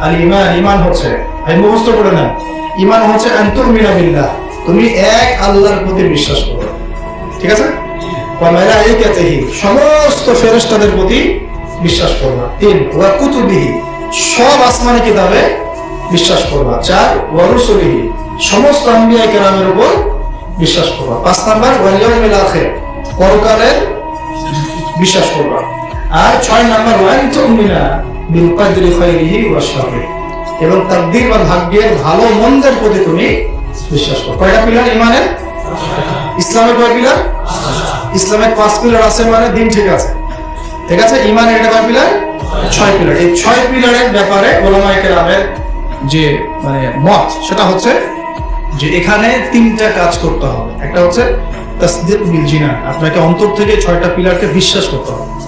আল ইমান ইমান হচ্ছে। আমি মুখস্থ করে নেন। ইমান হচ্ছে আন্তুর মিনাবিল্লাহ তুমি এক আল্লাহর প্রতি বিশ্বাস করো। ঠিক আছে? সমস্ত ফেরেশতাদের প্রতি বিশ্বাস করবা। তিন, ওয়া কুতুবিহি। সব আসমানি কিতাবে বিশ্বাস করবা। চার, ওয়া রুসুলিহি। সমস্ত আম্বিয়া কেরামের উপর বিশ্বাস করবা। পাঁচ নাম্বার ওয়াল ইয়াউমিল আখির। পরকালের বিশ্বাস করবা। আর ছয় নাম্বার ওয়ান এবং তাকদীর বা ভাগ্যের ভালো মন্দের প্রতি তুমি বিশ্বাস করো। কয়টা পিলার ইমানের? ইসলামের কয় পিলার? ইসলামের পাঁচ পিলার আছে মানে দিন ঠিক আছে। ঠিক আছে? ইমানের এটা কয় পিলার? ছয় পিলার। এই ছয় পিলারের ব্যাপারে ওলামায়ে কেরামের যে মানে মত, সেটা হচ্ছে যে এখানে তিনটা কাজ করতে হবে। একটা হচ্ছে তাসদিক বিল আপনাকে অন্তর থেকে ছয়টা পিলারকে বিশ্বাস করতে হবে।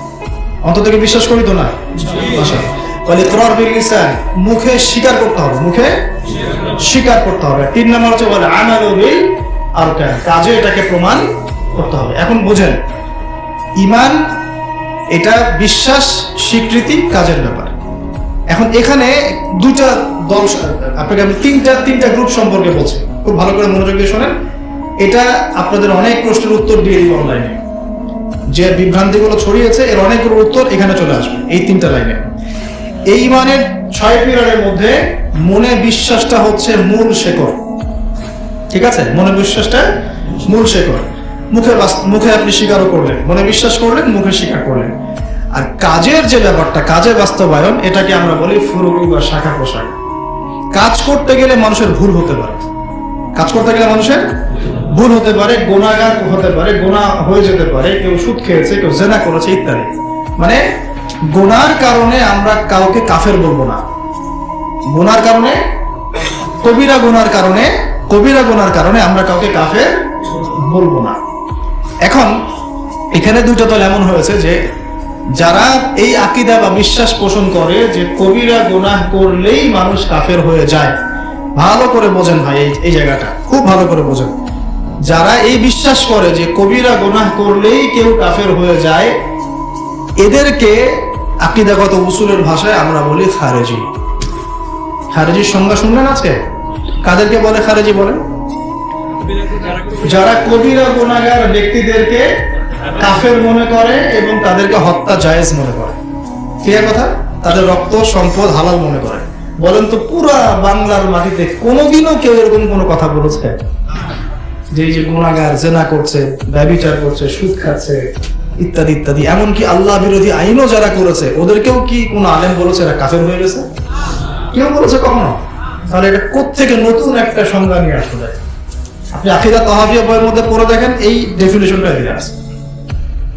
অন্তর থেকে বিশ্বাস করি তো না? আচ্ছা। ইকরার বিল লিসান, মুখে স্বীকার করতে হবে, মুখে স্বীকার করতে হবে। তিন নম্বর হচ্ছে বলে আমালু বিল আরকান, কাজে এটাকে প্রমাণ করতে হবে। এখন বুঝেন, ইমান এটা বিশ্বাস, স্বীকৃতি কাজের ব্যাপার। এখন এখানে দুটা দল, আপনাকে আমি তিনটা তিনটা গ্রুপ সম্পর্কে বলছি। খুব ভালো করে মনোযোগ দিয়ে শোনেন। এটা আপনাদের অনেক প্রশ্নের উত্তর দিয়ে দিব অনলাইনে যে বিভ্রান্তিগুলো ছড়িয়েছে, এর অনেকগুলো উত্তর এখানে চলে আসবে, এই তিনটা লাইনে। এই ইমানের ছয় পিলারের মধ্যে মনে বিশ্বাসটা হচ্ছে মূল শেকড় ঠিক আছে? মনে বিশ্বাসটা মূল শেকড় মুখে মুখে আপনি স্বীকারও করলেন। মনে বিশ্বাস করলেন, মুখে স্বীকার করলেন। আর কাজের যে ব্যাপারটা, কাজে বাস্তবায়ন, এটাকে আমরা বলি ফুরুগি বা শাখা পোশাক। কাজ করতে গেলে মানুষের ভুল হতে পারে। কাজ করতে গেলে মানুষের ভুল হতে পারে গোনাগার হতে পারে গোনা হয়ে যেতে পারে, কেউ সুদ খেয়েছে, কেউ জেনা করেছে ইত্যাদি। মানে গোনার কারণে আমরা কাউকে কাফের বলব না। গোনার কারণে, কবিরা গোনার কারণে, কবিরা গোনার কারণে আমরা কাউকে কাফের বলব না। এখন, এখানে দুটো দল এমন হয়েছে যে, যারা এই আকিদা বা বিশ্বাস পোষণ করে যে কবিরা গোনাহ করলেই মানুষ কাফের হয়ে যায়। ভালো করে বোঝেন ভাই, এই জায়গাটা। খুব ভালো করে বোঝেন। যারা এই বিশ্বাস করে যে কবিরা গোনাহ করলেই কেউ কাফের হয়ে যায়, এদেরকে আকিদাগত উসুলের ভাষায় আমরা বলি খারেজি। খারেজির সংজ্ঞা শুনলেন আজকে? কাদেরকে বলে খারেজি বলেন? যারা কবিরা গুণাগার ব্যক্তিদেরকে কাফের মনে করে এবং তাদেরকে হত্যা জায়েজ মনে করে। কথা? তাদের রক্ত, সম্পদ হালাল মনে করে। বলেন তো, পুরা বাংলার মাটিতে কোনোদিনও কেউ এরকম কোনো কথা বলেছে? যে যে গুণাগার, জেনা করছে ব্যবিচার করছে, সুদ খাচ্ছে, ইত্যাদি ইত্যাদি। এমনকি আল্লাহ বিরোধী আইনও যারা করেছে, ওদেরকেও কি কোনো আলেম বলেছে এরা কাফের হয়ে গেছে? কেউ বলেছে কখনো? তাহলে এটা কোত্থেকে নতুন একটা সংজ্ঞা নিয়ে আসতে যায়? আপনি আকিদা তহাবিয়া বইয়ের মধ্যে পড়ে দেখেন, এই ডেফিনেশনটা দিয়ে আছে।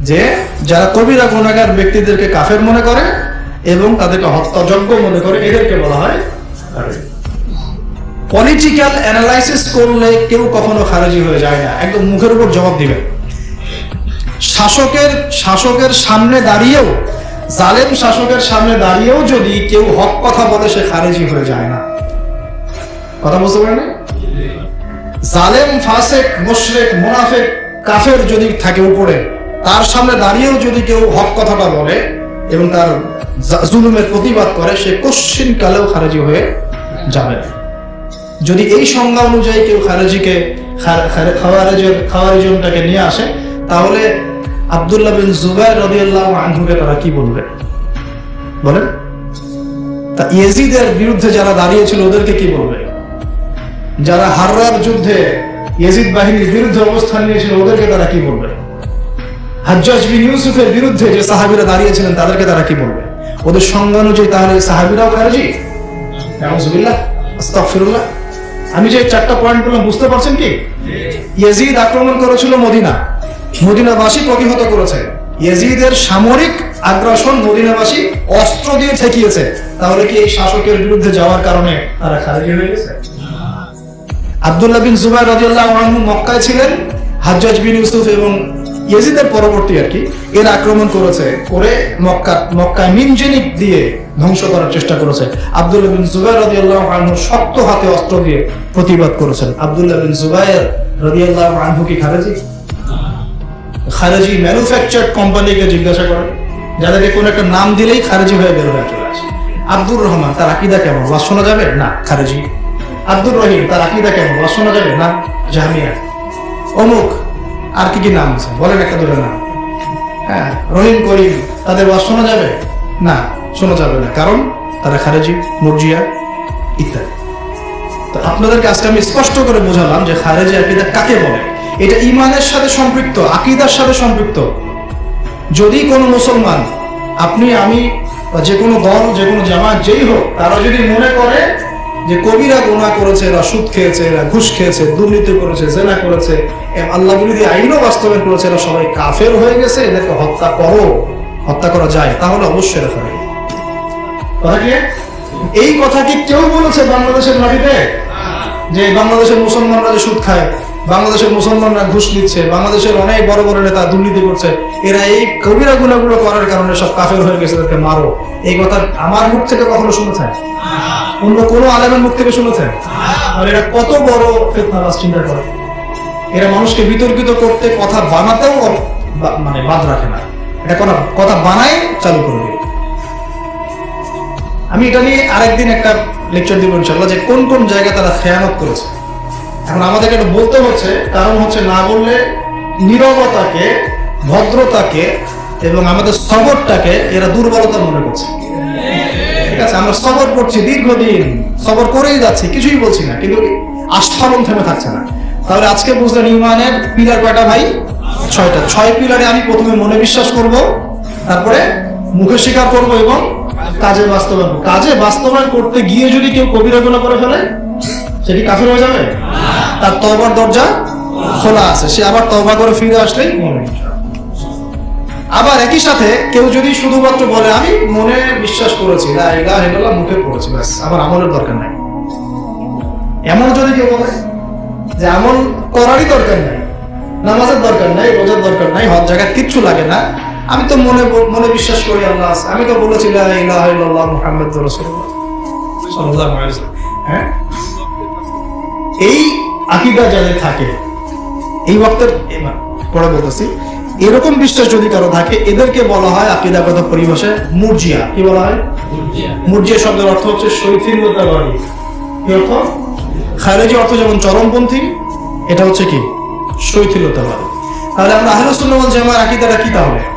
যে যারা কবিরা, গুণাগার ব্যক্তিদেরকে কাফের মনে করে এবং তাদেরকে হত্যাযোগ্য মনে করে এদেরকে বলা হয় পলিটিক্যাল অ্যানালাইসিস করলে কেউ কখনো খারেজি হয়ে যায় না। একদম মুখের উপর জবাব দিবে। শাসকের শাসকের সামনে দাঁড়িয়েও, জালেম শাসকের সামনে দাঁড়িয়েও যদি কেউ হক কথা বলে, সে খারেজি হয়ে যায় না। কথা বুঝতে পারেন জালেম, ফাসেক, মুশরিক, মুনাফিক, কাফের যদি থাকে উপরে, তার সামনে দাঁড়িয়েও যদি কেউ হক কথাটা বলে এবং তার জুলুমের প্রতিবাদ করে, সে কশ্চিন কালেও খারেজি হয়ে যাবে। যদি এই সংজ্ঞা অনুযায়ী কেউ খারেজিকে খাওয়ারেজের খাওয়ারিজমটাকে নিয়ে আসে, তাহলে আব্দুল্লাহ বিন জুবাইর রাদিয়াল্লাহু আনহুকে তারা কি বলবে? বলেন। তা ইয়েজিদের বিরুদ্ধে যারা দাঁড়িয়েছিল, ওদেরকে কি বলবে? যারা হাররার যুদ্ধে ইয়েজিদ বাহিনীর বিরুদ্ধে অবস্থান নিয়েছিল, ওদেরকে তারা কি বলবে? হাজ্জাজ বিন ইউসুফের বিরুদ্ধে যে সাহাবীরা দাঁড়িয়েছিলেন, তাদেরকে তারা কি বলবে? ওদের সংজ্ঞা অনুযায়ী তাহলে সাহাবীরাও খারেজি? আস্তাগফিরুল্লাহ। আমি যে চারটা পয়েন্ট বললাম, বুঝতে পারছেন কি? ইয়েজিদ আক্রমণ করেছিল মদিনা। মদিনাবাসী প্রতিহত করেছে। ইয়েজিদের সামরিক আগ্রাসন মদিনাবাসী অস্ত্র দিয়ে ঠেকিয়েছে। তাহলে কি এই শাসকের বিরুদ্ধে যাওয়ার কারণে তারা খারেজি হয়ে গেছে? আব্দুল্লাহ বিন জুবাইর রাদিয়াল্লাহু আনহু মক্কায় ছিলেন। হাজ্জাজ বিন ইউসুফ এবং ইয়েজিদের পরবর্তী আর কি, এর আক্রমণ করেছে করে মক্কা, মক্কায় মিনজেনিক দিয়ে ধ্বংস করার চেষ্টা করেছে। আব্দুল্লাহ বিন জুবাইর রাদিয়াল্লাহু আনহু শক্ত হাতে অস্ত্র দিয়ে প্রতিবাদ করেছেন। আব্দুল্লাহ বিন জুবাইর রাদিয়াল্লাহু আনহু কি খারেজি খারেজি ম্যানুফ্যাকচার কোম্পানিকে জিজ্ঞাসা করেন, যাদেরকে কোন একটা নাম দিলেই খারেজি হয়ে বের হয়ে চলে আসে। আব্দুর রহমান, তার আকিদা কেমন? ওয়াজ শোনা যাবে? না খারেজি আব্দুর রহিম, তার আকিদা কেমন? ওয়াজ শোনা যাবে? না জাহামিয়া অমুক আর কি কি নাম আছে? বলেন একটা দুটো নাম। হ্যাঁ। রহিম করিম তাদের ওয়াজ শোনা যাবে? না শোনা যাবে না। কারণ তারা খারেজি মুরজিয়া ইত্যাদি। তো আপনাদেরকে আজকে আমি স্পষ্ট করে বোঝালাম যে খারেজি আকিদা কাকে বলে? এটা ইমানের সাথে সম্পৃক্ত আকিদার সাথে সম্পৃক্ত। যদি কোনো মুসলমান আপনি আমি যে কোনো দল যে কোনো জামাত যেই হোক তারা যদি মনে করে যে কবিরা গুণা করেছে, এরা সুদ খেয়েছে, এরা ঘুষ খেয়েছে, দুর্নীতি করেছে, জেনা করেছে আল্লাহ বিরোধী আইনও বাস্তবায়ন করেছে, এরা সবাই কাফের হয়ে গেছে, এদেরকে হত্যা করো, হত্যা করা যায়, তাহলে অবশ্যই এরা করে এই কথা কি কেউ বলেছে বাংলাদেশের মাটিতে যে বাংলাদেশের মুসলমানরা যে সুদ খায় বাংলাদেশের মুসলমানরা ঘুষ নিচ্ছে, বাংলাদেশের অনেক বড় বড় নেতা দুর্নীতি করছে, এরা এই কবিরা গুণাগুলো করার কারণে সব কাফের হয়ে গেছে, তাদেরকে মারো। এই কথা আমার মুখ থেকে কখনো শুনেছেন? অন্য কোনো আলেমের মুখ থেকে শুনেছেন? আর এরা কত বড় ফেতনাবাজ চিন্তা করে। এরা মানুষকে বিতর্কিত করতে কথা বানাতেও মানে বাদ রাখে না। এটা কোনো কথা বানায় চালু করবে। আমি এটা নিয়ে আরেকদিন একটা লেকচার দিব ইনশাল্লাহ যে কোন কোন জায়গায় তারা খেয়ানত করেছে। এখন আমাদেরকে এটা বলতে হচ্ছে, কারণ হচ্ছে না বললে নীরবতাকে, ভদ্রতাকে এবং আমাদের সবরটাকে এরা দুর্বলতা মনে করছে। ঠিক আছে, আমরা সবর করছি দীর্ঘদিন, সবর করেই যাচ্ছি, কিছুই বলছি না, কিন্তু আস্থাবন থেমে থাকছে না। তাহলে আজকে বুঝলেন ইমানের পিলার কয়টা ভাই? ছয়টা। ছয় পিলারে আমি প্রথমে মনে বিশ্বাস করব, তারপরে মুখে স্বীকার করব এবং কাজে বাস্তবায়ন কাজে বাস্তবায়ন করতে গিয়ে যদি কেউ কবিরা করে ফেলে সেটি কাফের হয়ে যাবে? তার তবার দরজা খোলা আছে। সে আবার তবা করে ফিরে আসলেই আবার একই সাথে কেউ যদি শুধুমাত্র বলে আমি মনে বিশ্বাস করেছি ইলাহা ইল্লাল্লাহ মুখে পড়েছি ব্যাস আমার আমলের দরকার নাই। এমন যদি কেউ বলে যে আমল করারই দরকার নাই নামাজের দরকার নাই রোজার দরকার নাই হজ জায়গায় কিচ্ছু লাগে না আমি তো মনে মনে বিশ্বাস করি আল্লাহ আছে। আমি তো বলেছি রাসূলুল্লাহ। সাল্লাল্লাহু আলাইহি হ্যাঁ? এই আকিদা যাদের থাকে এই বক্তের পরে বলতেছি এরকম বিশ্বাস যদি কারও থাকে এদেরকে বলা হয় আকিদাগত পরিভাষায় মুরজিয়া। কি বলা হয়? মুরজিয়া। শব্দের অর্থ হচ্ছে শৈথিল্যতাবাদী কি অর্থ? খারেজি অর্থ যেমন চরমপন্থী এটা হচ্ছে কি? শৈথিল্যতাবাদী তাহলে আমরা আহলুসুন্নাহ ওয়াল জামার আকিদাটা কি তাহলে?